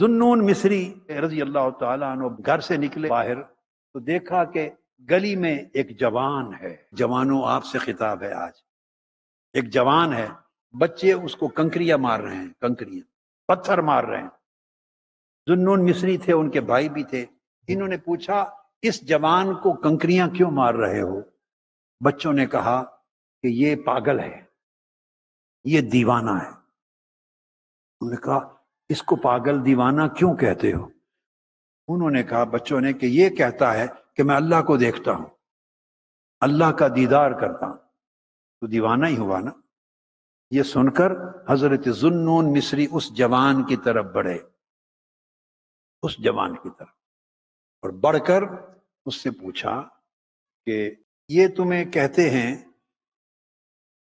ذنون مصری رضی اللہ تعالیٰ عنہ گھر سے نکلے باہر تو دیکھا کہ گلی میں ایک جوان ہے۔ جوانوں آپ سے خطاب ہے آج۔ ایک جوان ہے۔ بچے اس کو کنکریاں مار رہے ہیں، کنکریاں۔ پتھر مار رہے ہیں۔ ذنون مصری تھے، ان کے بھائی بھی تھے۔ انہوں نے پوچھا، اس جوان کو کنکریاں کیوں مار رہے ہو؟ بچوں نے کہا کہ یہ پاگل ہے، یہ دیوانہ ہے۔ انہوں نے کہا اس کو پاگل دیوانہ کیوں کہتے ہو؟ انہوں نے کہا، بچوں نے، کہ یہ کہتا ہے کہ میں اللہ کو دیکھتا ہوں، اللہ کا دیدار کرتا ہوں۔ تو دیوانہ ہی ہوا نا۔ یہ سن کر حضرت ذنون مصری اس جوان کی طرف بڑھے۔ اس جوان کی طرف۔ اور بڑھ کر اس سے پوچھا کہ یہ تمہیں کہتے ہیں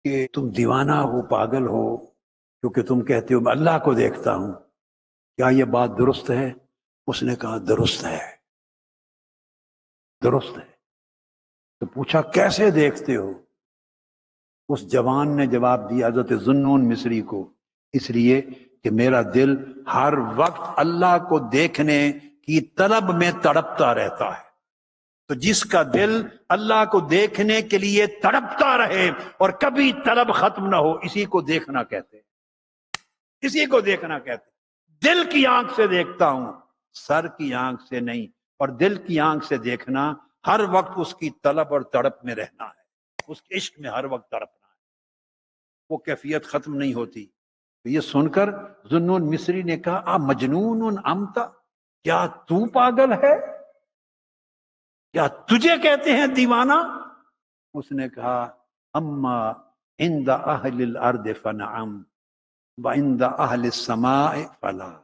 کہ تم دیوانہ ہو، پاگل ہو، کیونکہ تم کہتے ہو، میں اللہ کو دیکھتا ہوں۔ کیا یہ بات درست ہے؟ اس نے کہا، درست ہے۔ درست ہے۔ تو پوچھا، کیسے دیکھتے ہو؟ اس جوان نے جواب دیا، حضرت ذنون مصری کو۔ اس لیے کہ میرا دل ہر وقت اللہ کو دیکھنے کی طلب میں تڑپتا رہتا ہے۔ تو جس کا دل اللہ کو دیکھنے کے لیے تڑپتا رہے اور کبھی طلب ختم نہ ہو، اسی کو دیکھنا کہتے اسی کو دیکھنا کہتے دل کی آنکھ سے دیکھتا ہوں، سر کی آنکھ سے نہیں اور دل کی آنکھ سے دیکھنا ہر وقت اس کی طلب اور تڑپ میں رہنا ہے۔ اس کے عشق میں ہر وقت تڑپنا ہے۔ وہ کیفیت ختم نہیں ہوتی۔ تو یہ سن کر ذنون مصری نے کہا، آ مجنون امتا، کیا تو پاگل ہے؟ کیا تجھے کہتے ہیں دیوانہ؟ اس نے کہا، اما ان اہل الارض فنعم۔ و اہل السماء فلا۔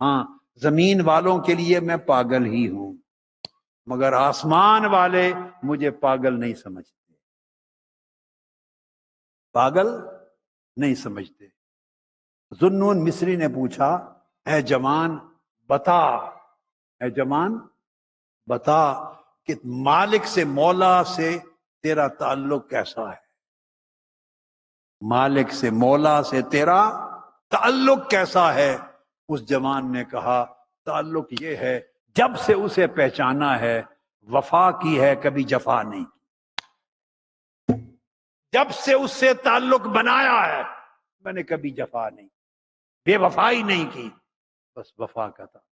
ہاں زمین والوں کے لیے میں پاگل ہی ہوں، مگر آسمان والے مجھے پاگل نہیں سمجھتے۔ پاگل نہیں سمجھتے۔ ذنون مصری نے پوچھا، اے جوان، بتا۔ اے جوان، بتا کہ مالک سے، مولا سے تیرا تعلق کیسا ہے؟ مالک سے مولا سے تیرا تعلق کیسا ہے؟ اس جوان نے کہا، تعلق یہ ہے، جب سے اسے پہچانا ہے، وفا کی ہے، کبھی جفا نہیں جب سے اس سے تعلق بنایا ہے، میں نے کبھی جفا نہیں بے وفائی نہیں کی۔ بس وفا کا تھا۔